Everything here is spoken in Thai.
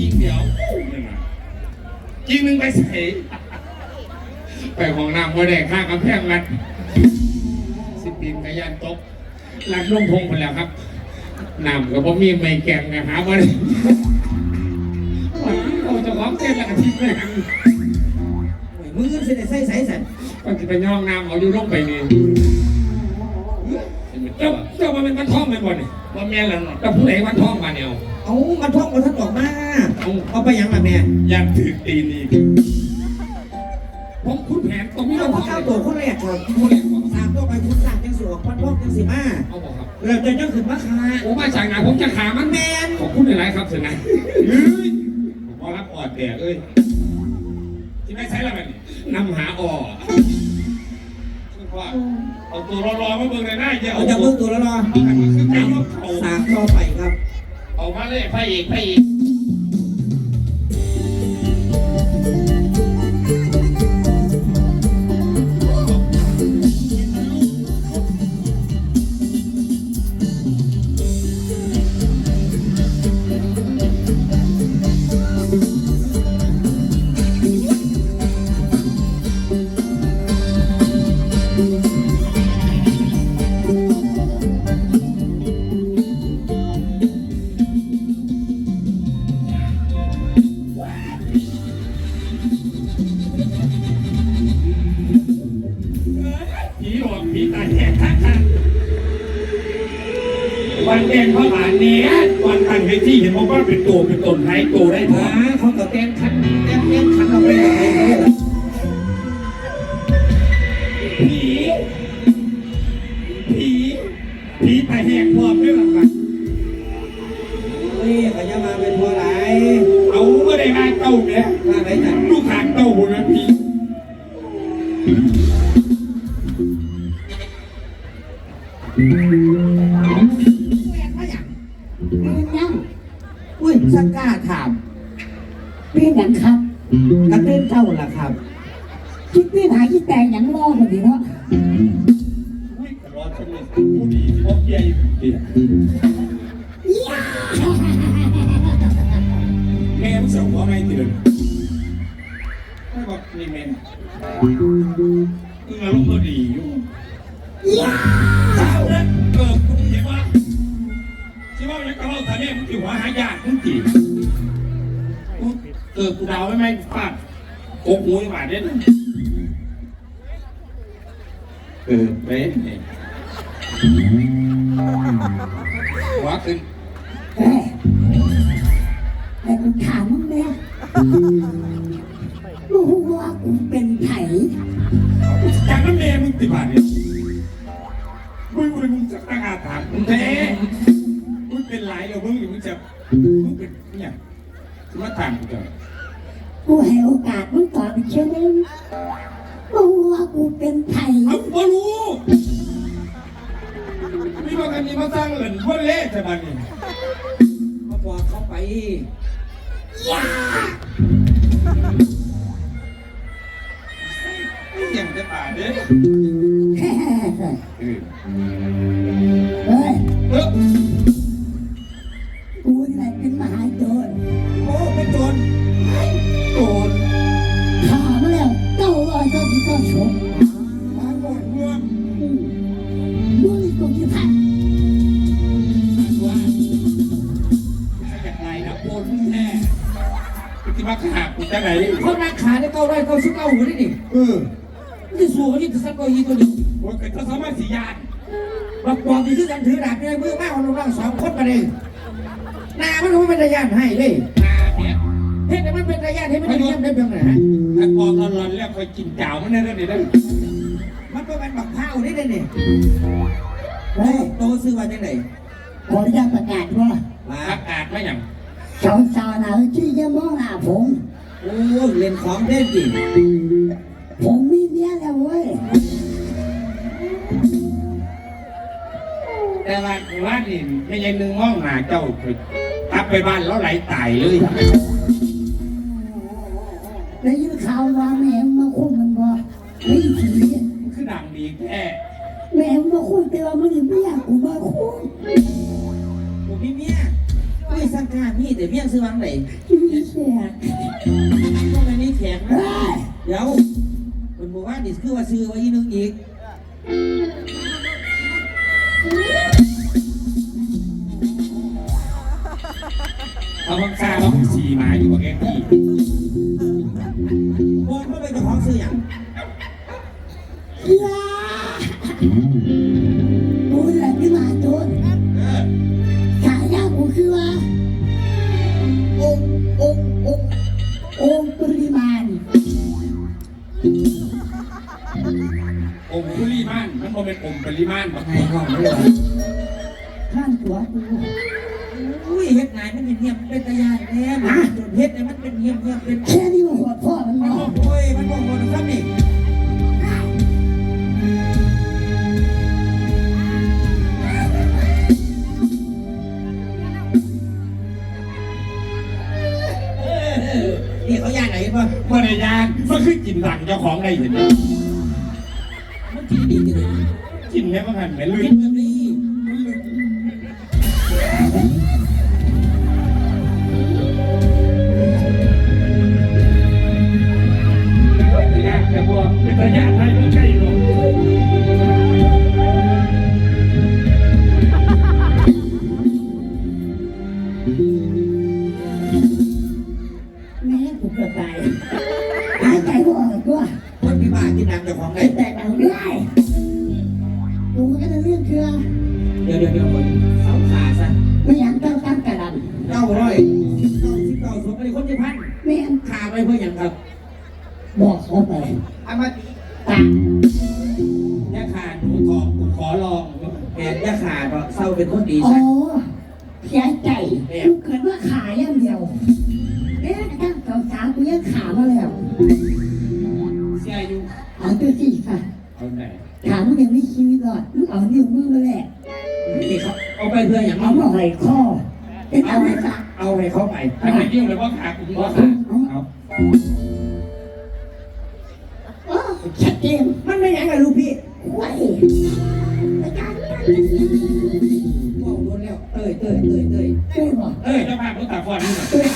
ยิงเดียวนั่นน่ะยิงหนึ่งไปใส่ไปห้องน้ำบ่ได้ข้างกำแพงรัดสิปีนกระยานตกรัดลงทงไปแล้วครับน้ำก็บ่มีไม่แกงนะหาบ่ได้เราจะร้องเต้นแล้วก็ทิ้งไปหันมือเส้นใส่ใส่สันก็จะไปย่องน้ำเอาอยู่ลงไปนี่เจ้าเจ้ามันเป็นวันท่องไปหมดนี่ว่าแม่ละเนาะเจ้าผู้ใดวันท่องมาเนี่ย เอามันท่องมาท่านออกมาเอาเอาไปยังล่ะแม่อยากถือตีนอีกผมคุณแผนตรงนี้เราเราพท่อองเก้าตัวคนแรกก่อนสามตัวไปคุณสามจังสิออกพันท่องจังสิมาเอาบอกครับเราจะจังขึ้นมาคาโอ้มาจากไหนผมจะขามันแมนขอบคุณหลายๆครับเสยนะเฮ้ยผมขอรับออดแดกเอ้ยที่ไม่ใช่ละแบบนี้นำหาอ่อว่าเอาตัวรอๆมาเบิ่งเลยนะเดี๋ยวเราจะเบิ่งตัวแล้วรอเอากันมาขึ้นไปยกเขาสามต่อไปครับ ออกมาเลยพระเอกพระเอก นี้วันตั้งเวทีเห็นบอกว่าเป็นตัวเป็นตนไทยตัวได้ทออ่าเขากับแก้งขันแก้งแก้งขันเราไปเลยผีผีผีตาแหกพร้อมด้วยหลักการเฮ้ยเขาจะมาเป็นทัวร์ไหลเอาก็ได้มาเต้าเนี่ยมาไหนจันลูกหาง กระเต้นเท่าล่ะครับ คิดไม่หายคิดแต่งหยังรอพอดีเนาะอุ้ยตลอดชั่วโมงผู้ดีที่พบใหญ่ดีแม่มึงส่งหัวไม่ตื่นไม่บอกนี่แม่มึงอารมณ์ดีอยู่สาวนั้นเกิดกูเห็นว่าที่ว่าอย่างกับเราทะเลมึงถือว่าหายากมึงจี เกิดกูดาวไม่ไม่ฟาดโกกหูบาดเด่นเกิดเป็นเนี่ยหัวขึ้นเอ้ยแต่กูถามมึงเนี่ยรู้ว่ากูเป็นไผ่จากนั้นแม่มึงติบาดเนี่ยมึงมึงมึงจะตั้งอาถรรพ์มึงแท้มึงเป็นหลายแล้วมึงมึงจะมึงเป็นเนี่ยจะมาถามกูจะ กูให้โอกาสมึงตอบอีกเชื่อนึงรู้ว่ากูเป็นไผ่เอากูบ่รู้มีบางอันนี้มาสร้างเงินคนเล่ใช่ไหมเนี่ยเขาบอกเขาไปไม่ยังจะป่าเด้แฮ่เอาสิบเก้าชมมาหมดรวมอืมมึงนี่กูจะผ่านว่าถ้าอยากไรนะโอนแท้ที่มาขากูจะไหนเขาราคาได้เก้าร้อยเก้าสิบเก้าหัวนี่นี่เออที่สูงยี่สิบสักก้อยยี่ตัวนี้โอ้ยถ้าสามารถสียานบักบอกมีชื่อกันถือดาบในมือมากของเราสองคนมาเลยหน้ามันไม่เป็นระยะให้เลยนา เนี่ยเฮ้ยแต่มันเป็นระยะให้ไม่ได้เยี่ยมได้เพียงไหนฮะถ้าพอตอนแล้วคอยกินเจ้ามันได้แล้วนี่ได้มันก็เป็นบักเผาได้เลยเนี่ยเฮ้ยโตซื้อมาจากไหนขออนุญาตประกาศว่ามาอากาศไม่อย่างสาวสาวๆนะที่จะมองหน้าผมโอ้เล่นของเล่นดิผมมีเมียแล้วเว้ยแต่ว่าว่านี่ไม่ใช่นึงมองหน้าเจ้าไปทับไปบ้านแล้วไหลตายเลย ได้ยินข่าวว่าแม่งมาคุมมันบ่ไม่ผีคือดังดีแท้แม่งมาคุมแต่ว่ามันยังไม่อยากกูมาคุมผมมีเมียเอุ้ยสังกาพี่แต่เพียงซื้อวังไหนมีเสียงพวกนี้แข็งนะเฮ้ยเดี๋ยวคนบอกว่านี่คือว่าซื้อไว้อีนึงอีก เอาบังซาบังสีมาอยู่กับแกที่บอลเข้าไปเจะของซื้ออย่างเฮียกูเลยที่มาโดนฉายากูคือว่าองค์องค์องค์องค์ปริมาณอมคุลีมานมันโมเป็นอมปริมาณบักไงห้องเลยข้างตัวกู อุ้ยเฮ็ดไงมันเป็นเงียบเป็นตะยานแน่มันเฮ็ดเนี่ยมันเป็นเงียบเงียบเป็นแค่นี้ว่าหัวพ่อมันมาะบอกโอ้ยมันบอกหมดนครับนี่เออนี่เขาย่านไหนเห็นป่ะเมื่อในยานมันคือกินหลังเจ้าของได้เห็นมันกินดีจังเลยกินแล้วมันหันเหม็นลื่น เป็นตะยานให้มันใกล้ลงแม่กูเกือบตายหายใจบ่ออกตัวคนพิบ้ากินน้ำเจ้าของไหนไอ้แต่เอาได้ เศร้าเป็นคนดีอ๋อซะเสียใจกูเกิดว่าขาอย่างเดียวแม้กระทั่งสาวสาวกูยังขามาแล้วเสียอยู่เอาตัวสิค่ะเอาไหนถามมึงยังไม่ชีวิตรอดมึงเอานิ้วมือมาแหละนี่เขาเอาไปเพื่ออย่างเอาเอามาไหล่ข้อเป็นเอาเอาให้ไว้เขาเอาให้เขาไปอันนี้ยิ่งเลยว่าขากูว่าขาเอาโอ้ชัดเจนมันไม่ยังไง เฮ้ยบอกเอ้ยเจ้าภาพต้องตาฟอนนี่หน่อย